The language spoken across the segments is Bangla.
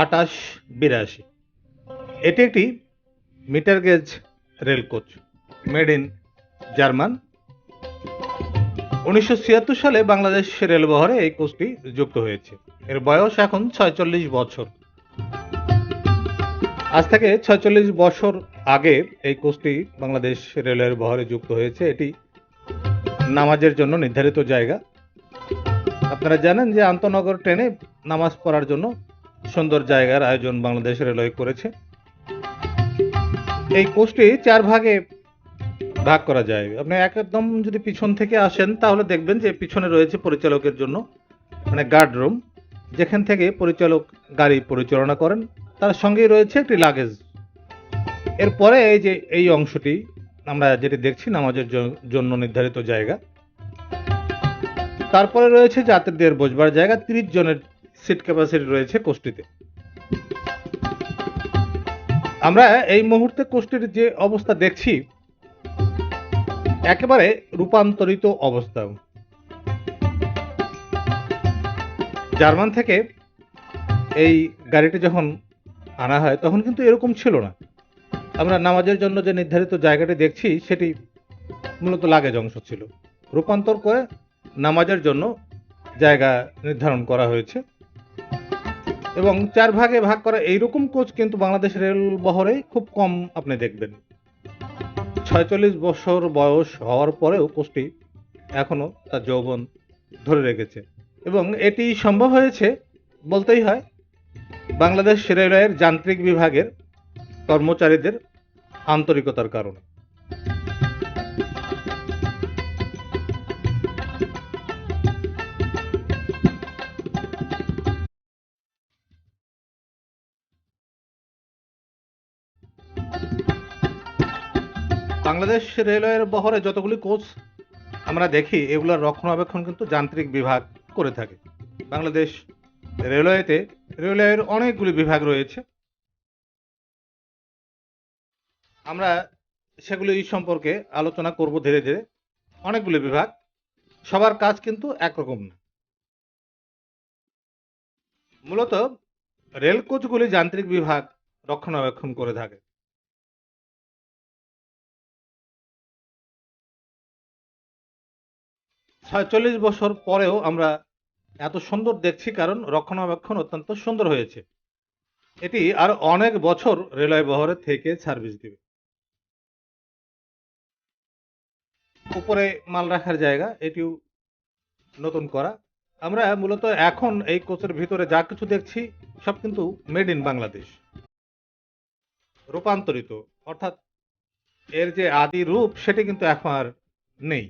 আটাশ বিরাশি। এটি একটি metre gauge rail coach, made in German. উনিশশো ছিয়াত্তর সালে বাংলাদেশ রেলবহরে এই কোচটি যুক্ত হয়েছে। এর বয়স এখন ছয়চল্লিশ বছর। আজ থেকে ছয়চল্লিশ বছর আগে এই কোচটি বাংলাদেশ রেলের বহরে যুক্ত হয়েছে। এটি নামাজের জন্য নির্ধারিত জায়গা। আপনারা জানেন যে আন্তনগর ট্রেনে নামাজ পড়ার জন্য সুন্দর জায়গার আয়োজন বাংলাদেশ রেলওয়ে করেছে। এই কোচটি চার ভাগে ভাগ করা যায়। আপনি একদম যদি পিছন থেকে আসেন, তাহলে দেখবেন যে পিছনে রয়েছে পরিচালকের জন্য মানে গার্ড রুম যেখান থেকে পরিচালক গাড়ি পরিচালনা করেন। তার সঙ্গেই রয়েছে একটি লাগেজ এরপরে এই যে, এই অংশটি আমরা যেটি দেখছি, নামাজের জন্য নির্ধারিত জায়গা। তারপরে রয়েছে যাত্রীদের বসবার জায়গা, তিরিশ জনের সিট ক্যাপাসিটি রয়েছে কোষ্টিতে আমরা এই মুহূর্তে কোষ্টির যে অবস্থা দেখছি, একেবারে রূপান্তরিত অবস্থা। জার্মান থেকে এই গাড়িটি যখন আনা হয়, তখন কিন্তু এরকম ছিল না। আমরা নামাজের জন্য যে নির্ধারিত জায়গাটি দেখছি, সেটি মূলত লাগেজ অংশ ছিল। রূপান্তর করে নামাজের জন্য জায়গা নির্ধারণ করা হয়েছে। এবং চার ভাগে ভাগ করা এইরকম কোচ কিন্তু বাংলাদেশ রেল বহরে খুব কম আপনি দেখবেন। ছয়চল্লিশ বছর বয়স হওয়ার পরেও কোচটি এখনও তার যৌবন ধরে রেখেছে। এবং এটি সম্ভব হয়েছে বলতেই হয়, বাংলাদেশ রেলওয়ের যান্ত্রিক বিভাগের কর্মচারীদের আন্তরিকতার কারণে। বাংলাদেশ রেলওয়ের বহরে যতগুলি কোচ আমরা দেখি, এগুলোর রক্ষণাবেক্ষণ কিন্তু যান্ত্রিক বিভাগ করে থাকে। বাংলাদেশ রেলওয়েতে রেলওয়ের অনেকগুলি বিভাগ রয়েছে। আমরা সেগুলি সম্পর্কে আলোচনা করব ধীরে ধীরে। অনেকগুলি বিভাগ, সবার কাজ কিন্তু একরকম না। মূলত রেল কোচগুলি যান্ত্রিক বিভাগ রক্ষণাবেক্ষণ করে থাকে। ছয়চল্লিশ বছর পরেও আমরা এত সুন্দর দেখছি কারণ রক্ষণাবেক্ষণ অত্যন্ত সুন্দর হয়েছে। এটি আর অনেক বছর রেলওয়ে বহরে থেকে সার্ভিস দিবে। উপরে মাল রাখার জায়গা, এটিও নতুন করা। আমরা মূলত এখন এই কোচের ভিতরে যা কিছু দেখছি, সব কিন্তু মেড ইন বাংলাদেশ। রূপান্তরিত, অর্থাৎ এর যে আদি রূপ, সেটি কিন্তু এখন আর নেই।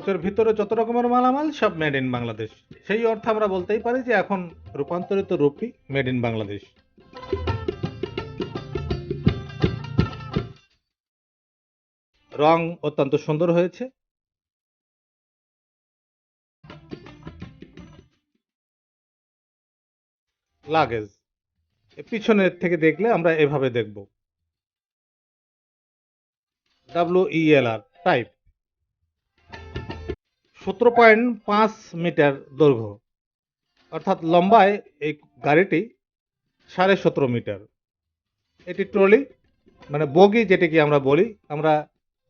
কোচের ভিতরে যত রকমের মালামাল সব মেড ইন বাংলাদেশ। সেই অর্থে আমরা বলতেই পারি যে এখন রূপান্তরিত রূপই মেড ইন বাংলাদেশ। রং অত্যন্ত সুন্দর হয়েছে। লাগেজ। পিছনের থেকে দেখলে আমরা এভাবে দেখব। ডাব্লিউ ইএলআর টাইপ সতেরো পয়েন্ট পাঁচ মিটার দৈর্ঘ্য। অর্থাৎ লম্বায় এই গাড়িটি সাড়ে সতেরো মিটার। এটি ট্রলি মানে বগি যেটিকে আমরা বলি। আমরা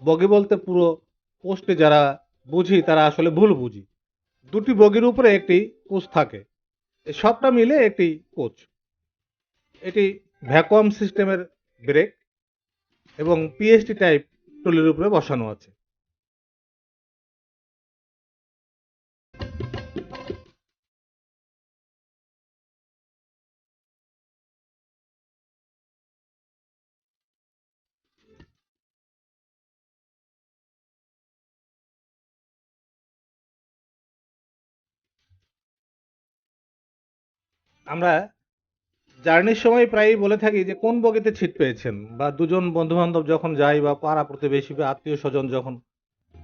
বগি বলতে পুরো পোস্টে যারা বুঝি, তারা আসলে ভুল বুঝি। দুটি বগির উপরে একটি কোচ থাকে। সবটা মিলে একটি কোচ। এটি ভ্যাকুয়াম সিস্টেমের ব্রেক এবং পিএসটি টাইপ ট্রলির উপরে বসানো আছে। আমরা জার্নির সময় প্রায়ই বলে থাকি যে, কোন বগিতে ছিট পেয়েছেন? বা দুজন বন্ধু বান্ধব যখন যাই বা পাড়া প্রতিবেশী বা আত্মীয় স্বজন যখন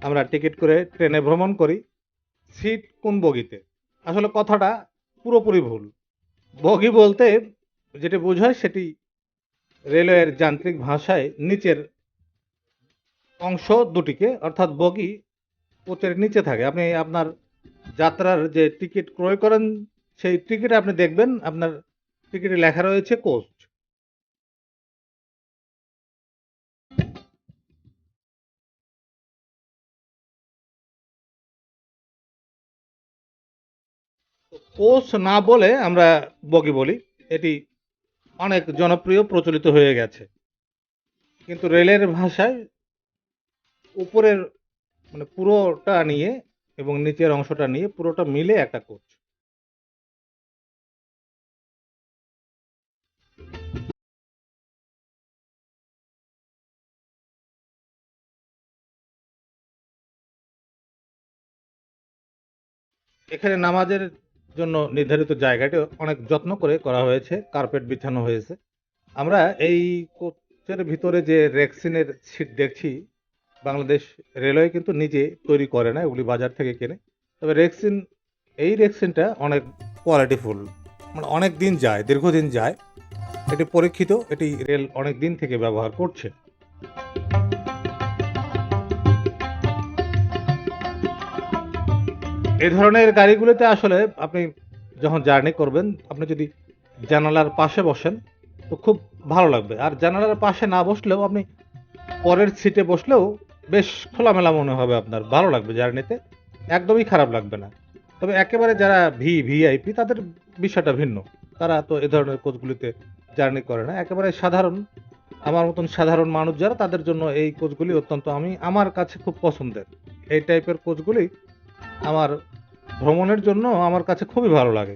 আমরা টিকিট করে ট্রেনে ভ্রমণ করি সিট কোন বগিতে? আসলে কথাটা পুরোপুরি ভুল। বগি বলতে যেটি বোঝায় সেটি রেলওয়ের যান্ত্রিক ভাষায় নিচের অংশ দুটিকে, অর্থাৎ বগি কোচের নিচে থাকে। আপনি আপনার যাত্রার যে টিকিট ক্রয় করেন সেই টিকিটে আপনি দেখবেন আপনার টিকিটে লেখা রয়েছে কোচ। কোচ না বলে আমরা বগি বলি, এটি অনেক জনপ্রিয়, প্রচলিত হয়ে গেছে। কিন্তু রেলের ভাষায় উপরের মানে পুরোটা নিয়ে এবং নিচের অংশটা নিয়ে পুরোটা মিলে একটা কোচ। এখানে নামাজের জন্য নির্ধারিত জায়গাটি অনেক যত্ন করে করা হয়েছে কার্পেট বিছানো হয়েছে। আমরা এই কোচের ভিতরে যে রেক্সিনের সিট দেখছি, বাংলাদেশ রেলওয়ে কিন্তু নিজে তৈরি করে না এগুলি বাজার থেকে কেনে। তবে রেক্সিন, এই রেক্সিনটা অনেক কোয়ালিটিফুল মানে অনেক দিন যায়, দীর্ঘদিন যায়। এটি পরীক্ষিত, এটি রেল অনেক দিন থেকে ব্যবহার করছে। এই ধরনের গাড়িগুলোতে আসলে আপনি যখন জার্নি করবেন, আপনি যদি জানালার পাশে বসেন, তো খুব ভালো লাগবে। আর জানালার পাশে না বসলেও আপনি পরের সিটে বসলেও বেশ খোলামেলা মনে হবে আপনার, ভালো লাগবে জার্নিতে। একদমই খারাপ লাগবে না। তবে একেবারে যারা ভি, ভিআইপি, তাদের বিষয়টা ভিন্ন। তারা তো এ ধরনের কোচগুলিতে জার্নি করে না। একেবারে সাধারণ, আমার মতন সাধারণ মানুষ যারা, তাদের জন্য এই কোচগুলি অত্যন্ত আমি, আমার কাছে খুব পছন্দের। এই টাইপের কোচগুলি আমার ভ্রমণের জন্য আমার কাছে খুবই ভালো লাগে।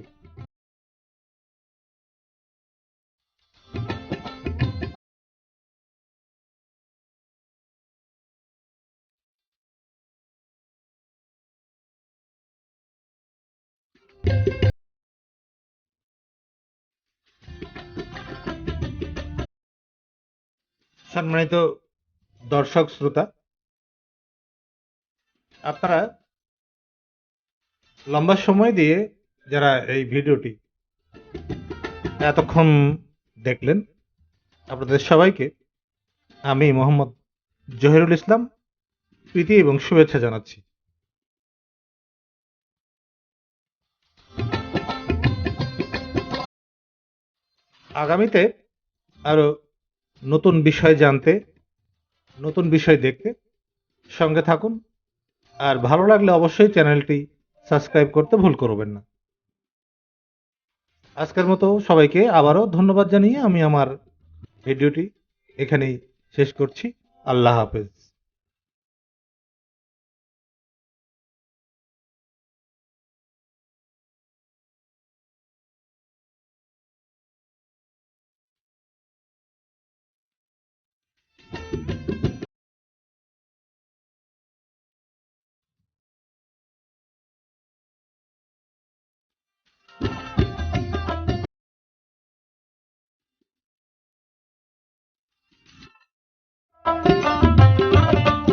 সম্মানিত দর্শক শ্রোতা আপনারা লম্বা সময় দিয়ে যারা এই ভিডিওটি এতক্ষণ দেখলেন, আপনাদের সবাইকে আমি মোহাম্মদ জহিরুল ইসলাম প্রীতি এবং শুভেচ্ছা জানাচ্ছি। আগামীতে আরও নতুন বিষয় জানতে, নতুন বিষয় দেখতে সঙ্গে থাকুন। আর ভালো লাগলে অবশ্যই চ্যানেলটি সাবস্ক্রাইব করতে ভুল করবেন না। আজকের মতো সবাইকে আবারও ধন্যবাদ জানিয়ে আমি আমার ভিডিওটি এখানেই শেষ করছি। আল্লাহ হাফেজ।